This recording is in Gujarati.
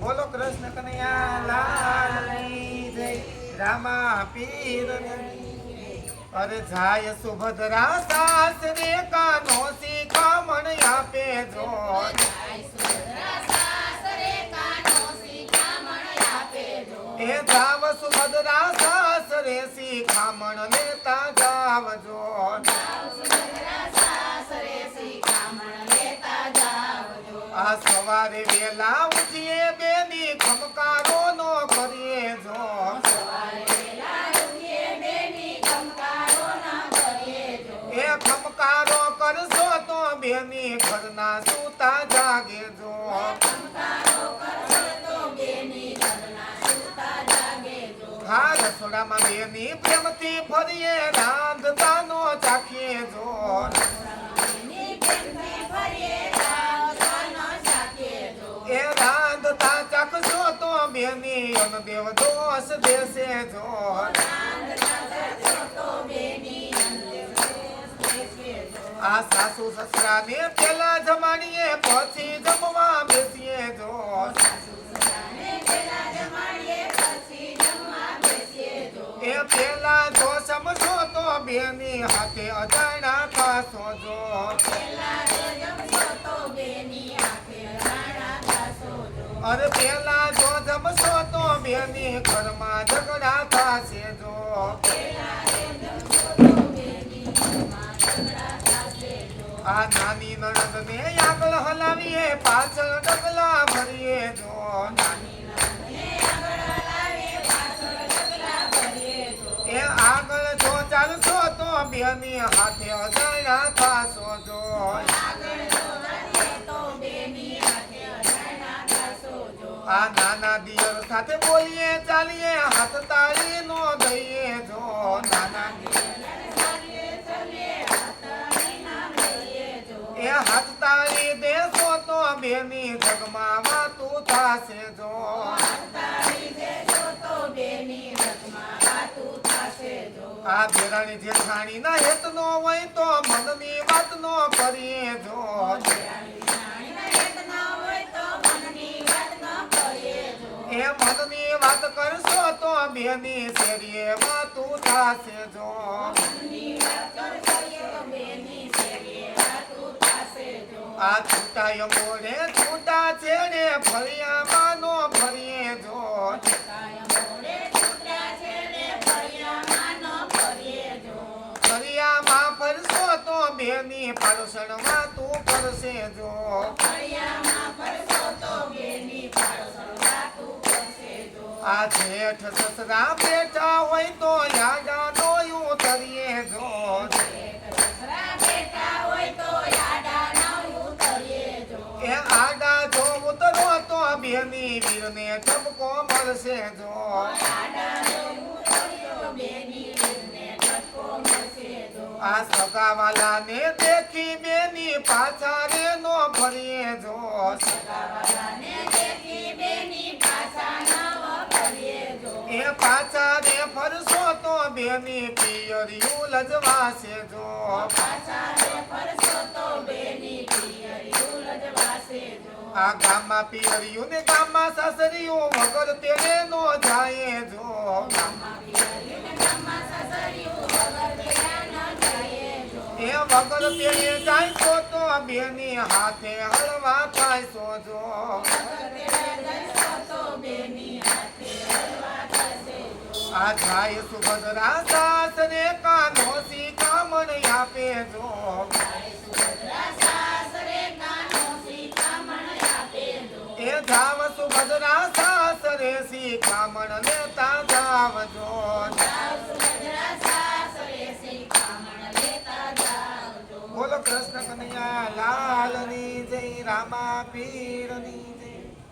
બોલો કૃષ્ણ કનૈયા, લાલની જય, રામા પીર અરે જાય સુભદ્રા સાસરે કાનો શિખામણ આપે જો. એ જાવ સુભદ્રા સાસ રે સી શિખામણ લેતા જાવજો આ સવારે વેલા ઉઠીએ, બેની ખમકારો નો કરીએ જો. એ ખમકારો કરશો તો બેની ઘરના સૂતા જાગે જો. હા રસોડામાં બેની પ્રેમથી ફરીએ રાંધતા નો ચાખીએ જો. આ સાસુ સસરા ને પેલા જમાડીએ પછી જમવા બેસીએ જો પેલા જો સમજો તો બેની હાથે અજાણા પાસો જો અરે પેલા બેની થશે આગળ જો. એ આગળ તો બેની હાથે અજાણા ખાશો જો. આ સાથે બોલીએ, ચાલીએ, હાથ તાળી નો દઈએ, જો નાના એ હાથ તાળી દેશો તો બેની જગમાં વાતું થશે, જો આ ભેરાણી જેઠાણી ના હેત નો હોય મનની વાત કરશો તો બેની શેરીએ વાતું થાશે જો. આ છૂટાય મોરે છૂટા છેડે ફળિયા માનો ફરીએ જો. ફરિયામાં ફરશો તો બેની પાડોશણમાં તું ફરશે જો. આ જેઠ સસરા બેઠા હોય તો યાડા નોયું તરીએ જો એ આડા જો ઉતરો તો બેની વીરને ઠપકો મળશે જો આ સગાવાલા ને દેખી બેની પાછા રે નો ફરીએ જો એ બેની પિયરિયું લજવાશે જો આ ગામમાં પિયરિયું ને ગામમાં સાસરિયું વગર તેને નો જાય જો. એ વગર તેને જાય તો તો બેની હાથે હળવા થાય તો જો. આ જાય સુભદ્રા સાસરે કાનો સી શિખામણ આપે જો. એ જાવ સુભદ્રા સાસરે શિખામણ લેતા જાવજો બોલો કૃષ્ણ કનૈયા, લાલની જય રામા પીરની